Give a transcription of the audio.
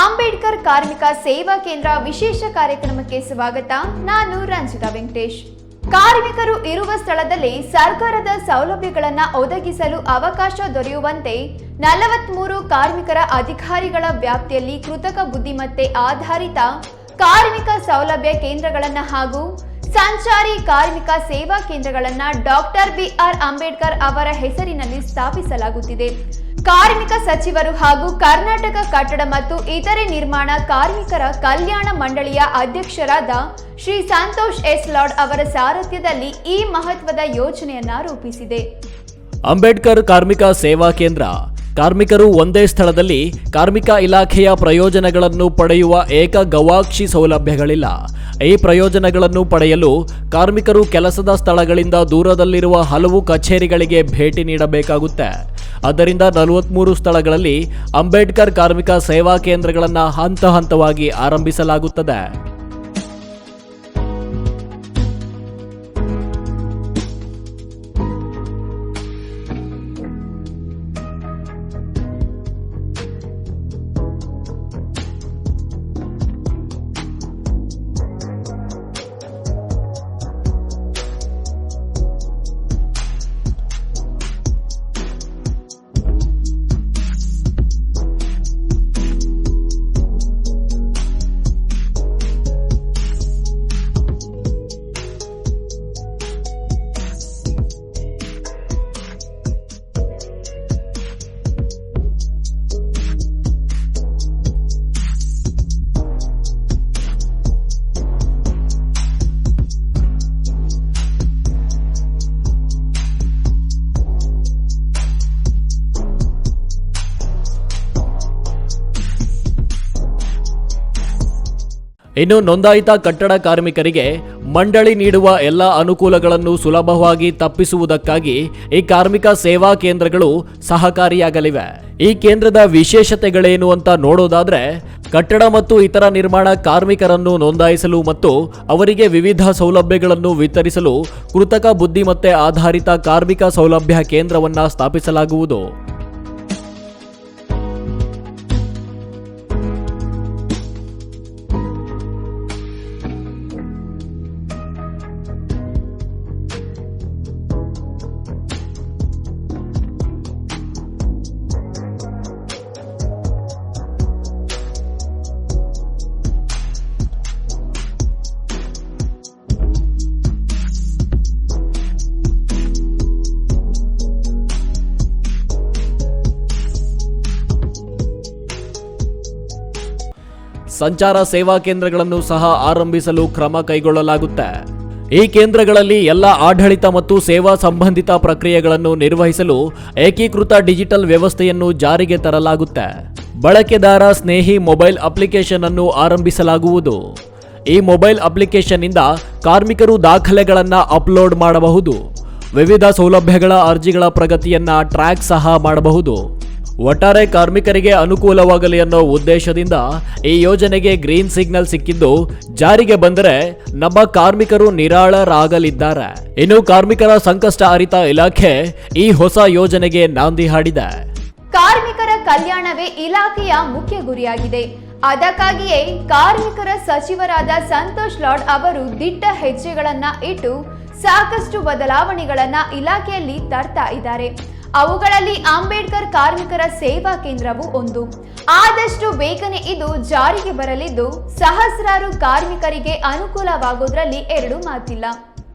ಅಂಬೇಡ್ಕರ್ ಕಾರ್ಮಿಕ ಸೇವಾ ಕೇಂದ್ರ ವಿಶೇಷ ಕಾರ್ಯಕ್ರಮಕ್ಕೆ ಸ್ವಾಗತ. ನಾನು ರಂಜಿತಾ ವೆಂಕಟೇಶ್. ಕಾರ್ಮಿಕರು ಇರುವ ಸ್ಥಳದಲ್ಲಿ ಸರ್ಕಾರದ ಸೌಲಭ್ಯಗಳನ್ನು ಒದಗಿಸಲು ಅವಕಾಶ ದೊರೆಯುವಂತೆ ನಲವತ್ಮೂರು ಕಾರ್ಮಿಕರ ಅಧಿಕಾರಿಗಳ ವ್ಯಾಪ್ತಿಯಲ್ಲಿ ಕೃತಕ ಬುದ್ಧಿಮತ್ತೆ ಆಧಾರಿತ ಕಾರ್ಮಿಕ ಸೌಲಭ್ಯ ಕೇಂದ್ರಗಳನ್ನು ಹಾಗೂ ಸಂಚಾರಿ ಕಾರ್ಮಿಕ ಸೇವಾ ಕೇಂದ್ರಗಳನ್ನು ಡಾಕ್ಟರ್ ಬಿಆರ್ ಅಂಬೇಡ್ಕರ್ ಅವರ ಹೆಸರಿನಲ್ಲಿ ಸ್ಥಾಪಿಸಲಾಗುತ್ತಿದೆ. ಕಾರ್ಮಿಕ ಸಚಿವರು ಹಾಗೂ ಕರ್ನಾಟಕ ಕಟ್ಟಡ ಮತ್ತು ಇತರೆ ನಿರ್ಮಾಣ ಕಾರ್ಮಿಕರ ಕಲ್ಯಾಣ ಮಂಡಳಿಯ ಅಧ್ಯಕ್ಷರಾದ ಶ್ರೀ ಸಂತೋಷ್ ಎಸ್ ಲಾಡ್ ಅವರ ಸಾರಥ್ಯದಲ್ಲಿ ಈ ಮಹತ್ವದ ಯೋಜನೆಯನ್ನ ರೂಪಿಸಿದೆ. ಅಂಬೇಡ್ಕರ್ ಕಾರ್ಮಿಕ ಸೇವಾ ಕೇಂದ್ರ. ಕಾರ್ಮಿಕರು ಒಂದೇ ಸ್ಥಳದಲ್ಲಿ ಕಾರ್ಮಿಕ ಇಲಾಖೆಯ ಪ್ರಯೋಜನಗಳನ್ನು ಪಡೆಯುವ ಏಕ ಗವಾಕ್ಷಿ ಸೌಲಭ್ಯಗಳಿಲ್ಲ. ಈ ಪ್ರಯೋಜನಗಳನ್ನು ಪಡೆಯಲು ಕಾರ್ಮಿಕರು ಕೆಲಸದ ಸ್ಥಳಗಳಿಂದ ದೂರದಲ್ಲಿರುವ ಹಲವು ಕಚೇರಿಗಳಿಗೆ ಭೇಟಿ ನೀಡಬೇಕಾಗುತ್ತೆ. ಆದ್ದರಿಂದ ನಲವತ್ಮೂರು ಸ್ಥಳಗಳಲ್ಲಿ ಅಂಬೇಡ್ಕರ್ ಕಾರ್ಮಿಕ ಸೇವಾ ಕೇಂದ್ರಗಳನ್ನು ಹಂತ ಹಂತವಾಗಿ ಆರಂಭಿಸಲಾಗುತ್ತದೆ. ಇನ್ನು ನೋಂದಾಯಿತ ಕಟ್ಟಡ ಕಾರ್ಮಿಕರಿಗೆ ಮಂಡಳಿ ನೀಡುವ ಎಲ್ಲ ಅನುಕೂಲಗಳನ್ನು ಸುಲಭವಾಗಿ ತಪ್ಪಿಸುವುದಕ್ಕಾಗಿ ಈ ಕಾರ್ಮಿಕ ಸೇವಾ ಕೇಂದ್ರಗಳು ಸಹಕಾರಿಯಾಗಲಿವೆ. ಈ ಕೇಂದ್ರದ ವಿಶೇಷತೆಗಳೇನು ಅಂತ ನೋಡೋದಾದ್ರೆ, ಕಟ್ಟಡ ಮತ್ತು ಇತರ ನಿರ್ಮಾಣ ಕಾರ್ಮಿಕರನ್ನು ನೋಂದಾಯಿಸಲು ಮತ್ತು ಅವರಿಗೆ ವಿವಿಧ ಸೌಲಭ್ಯಗಳನ್ನು ವಿತರಿಸಲು ಕೃತಕ ಬುದ್ಧಿಮತ್ತೆ ಆಧಾರಿತ ಕಾರ್ಮಿಕ ಸೌಲಭ್ಯ ಕೇಂದ್ರವನ್ನ ಸ್ಥಾಪಿಸಲಾಗುವುದು. ಸಂಚಾರ ಸೇವಾ ಕೇಂದ್ರಗಳನ್ನು ಸಹ ಆರಂಭಿಸಲು ಕ್ರಮ ಕೈಗೊಳ್ಳಲಾಗುತ್ತೆ. ಈ ಕೇಂದ್ರಗಳಲ್ಲಿ ಎಲ್ಲ ಆಡಳಿತ ಮತ್ತು ಸೇವಾ ಸಂಬಂಧಿತ ಪ್ರಕ್ರಿಯೆಗಳನ್ನು ನಿರ್ವಹಿಸಲು ಏಕೀಕೃತ ಡಿಜಿಟಲ್ ವ್ಯವಸ್ಥೆಯನ್ನು ಜಾರಿಗೆ ತರಲಾಗುತ್ತೆ. ಬಳಕೆದಾರ ಸ್ನೇಹಿ ಮೊಬೈಲ್ ಅಪ್ಲಿಕೇಶನ್ ಅನ್ನು ಆರಂಭಿಸಲಾಗುವುದು. ಈ ಮೊಬೈಲ್ ಅಪ್ಲಿಕೇಶನ್ ಇಂದ ಕಾರ್ಮಿಕರು ದಾಖಲೆಗಳನ್ನು ಅಪ್ಲೋಡ್ ಮಾಡಬಹುದು. ವಿವಿಧ ಸೌಲಭ್ಯಗಳ ಅರ್ಜಿಗಳ ಪ್ರಗತಿಯನ್ನು ಟ್ರ್ಯಾಕ್ ಸಹ ಮಾಡಬಹುದು. ಒಟ್ಟಾರೆ ಕಾರ್ಮಿಕರಿಗೆ ಅನುಕೂಲವಾಗಲಿ ಅನ್ನೋ ಉದ್ದೇಶದಿಂದ ಈ ಯೋಜನೆಗೆ ಗ್ರೀನ್ ಸಿಗ್ನಲ್ ಸಿಕ್ಕಿದ್ದು ಜಾರಿಗೆ ಬಂದರೆ ನಮ್ಮ ಕಾರ್ಮಿಕರು ನಿರಾಳರಾಗಲಿದ್ದಾರೆ. ಇನ್ನು ಕಾರ್ಮಿಕರ ಸಂಕಷ್ಟ ಅರಿತ ಇಲಾಖೆ ಈ ಹೊಸ ಯೋಜನೆಗೆ ನಾಂದಿ ಹಾಡಿದೆ. ಕಾರ್ಮಿಕರ ಕಲ್ಯಾಣವೇ ಇಲಾಖೆಯ ಮುಖ್ಯ ಗುರಿಯಾಗಿದೆ. ಅದಕ್ಕಾಗಿಯೇ ಕಾರ್ಮಿಕರ ಸಚಿವರಾದ ಸಂತೋಷ್ ಲಾಡ್ ಅವರು ದಿಟ್ಟ ಹೆಜ್ಜೆಗಳನ್ನ ಇಟ್ಟು ಸಾಕಷ್ಟು ಬದಲಾವಣೆಗಳನ್ನ ಇಲಾಖೆಯಲ್ಲಿ ತರ್ತಾ ಇದ್ದಾರೆ. ಅವುಗಳಲ್ಲಿ ಅಂಬೇಡ್ಕರ್ ಕಾರ್ಮಿಕರ ಸೇವಾ ಕೇಂದ್ರವು ಒಂದು. ಆದಷ್ಟು ಬೇಗನೆ ಇದು ಜಾರಿಗೆ ಬರಲಿದ್ದು ಸಹಸ್ರಾರು ಕಾರ್ಮಿಕರಿಗೆ ಅನುಕೂಲವಾಗುವುದರಲ್ಲಿ ಎರಡು ಮಾತಿಲ್ಲ.